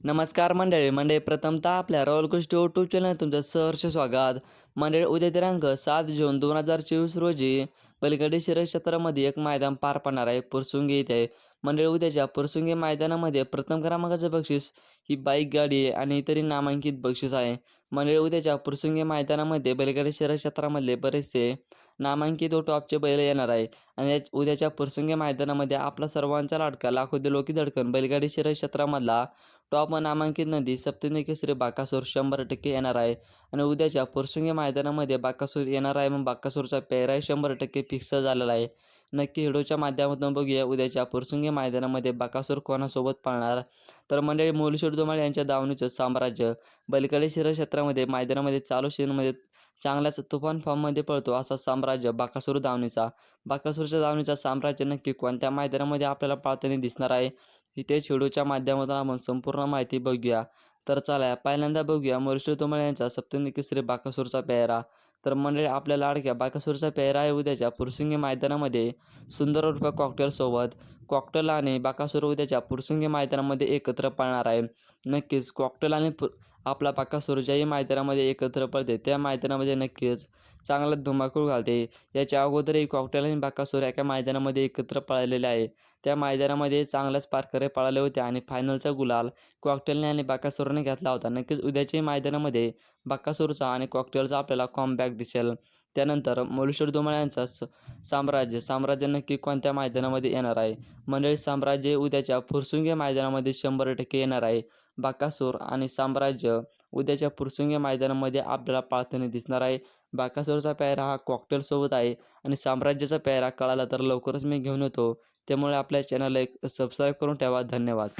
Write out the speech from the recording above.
नमस्कार मंडळी मंडळी प्रथमतः आपल्या रॉयल गोष्टी यूट्यूब चॅनल तुमचं सहर्ष स्वागत. मंडळी उद्या दिनांक सात जून दोन हजार चोवीस रोजी पलीकडे शिरस क्षेत्रामध्ये एक मैदान पार पडणार आहे पुरसुंगी येथे मंडळी उद्याच्या पुरसुंगी मैदानामध्ये प्रथम क्रमांकाचं बक्षीस ही बाईक गाडी आहे आणि इतरही नामांकित बक्षीस आहे. मंडळी उद्याच्या पुरसुंगी मैदानामध्ये पलीकडे शिरस क्षेत्रामधले बरेचसे नामांकित व टॉपचे बैल येणार आहे आणि उद्याच्या पुरसुंगी मैदानामध्ये आपला सर्वांचा लाडका लाखो दिलोकी धडकन बैलगाडी शिरस क्षेत्रामधला टॉप नामांकित नदी सप्तमी केसरी बाकासूर शंभर टक्के येणार आहे. आणि उद्याच्या पुरसुंगी मैदानामध्ये बाकासूर येणार आहे मग बाकासूरचा पेहराही शंभर टक्के फिक्स झालेला आहे. नक्की हिडोच्या माध्यमातून बघूया उद्याच्या पुरसुंगी मैदानामध्ये बाकासूर कोणासोबत पाळणार? तर मंडळी मुलशेठ धुमाळ यांच्या दावणीचं साम्राज्य बलकडे शिर क्षेत्रामध्ये मैदानामध्ये चालू सीनमध्ये चांगल्याच तुफान फॉर्ममध्ये पळतो असा साम्राज्य बाकासूर धावणीचा. बाकासूरच्या दावणीचा साम्राज्य नक्की कोणत्या मैदानामध्ये आपल्याला पाळताना दिसणार आहे? इथे शेडूच्या माध्यमातून आपण संपूर्ण माहिती बघूया. तर चला पहिल्यांदा बघूया मोरेश्वर तुमळे यांचा सप्तमी केसरी बाकासूरचा पेहरा. तर मंडळी आपल्या लाडक्या बाकासूरचा पेहरा आहे उद्याच्या पुरसुंगी मैदानामध्ये. सुंदर रुपये कॉकटेलसोबत कॉकटेल आणि बाकासूर उद्याच्या पुरसुंगी मैदानामध्ये एकत्र पळणार आहे. नक्कीच कॉकटेल आणि पु आपला बाकासूर ज्याही मैदानामध्ये एकत्र पळते त्या मैदानामध्ये नक्कीच चांगला धुमाकूळ घालते. याच्या अगोदरही कॉकटेल आणि बाकासूर एका मैदानामध्ये एकत्र पळालेले आहे. त्या मैदानामध्ये चांगल्याच प्रकारे पळाले होते आणि फायनलचा गुलाल कॉकटेलने आणि बाकासूरने घेतला होता. नक्कीच उद्याच्याही मैदानामध्ये बाकासूरचा आणि कॉकटेलचा आपल्याला कॉमबॅक दिसेल. त्यानंतर मोलेश्वर धुमाळ यांचा स साम्राज्य साम्राज्य नक्की कोणत्या मैदानामध्ये येणार आहे? मंडळी साम्राज्य उद्याच्या फुरसुंगी मैदानामध्ये शंभर टक्के येणार आहे. बाकासूर आणि साम्राज्य उद्याच्या फुरसुंगी मैदानामध्ये आपल्याला पाळताना दिसणार आहे. बाकासूरचा पेहरा हा कॉकटेलसोबत आहे आणि साम्राज्याचा पेहरा कळाला तर लवकरच मी घेऊन येतो. त्यामुळे आपल्या चॅनलला एक सबस्क्राईब करून ठेवा. धन्यवाद.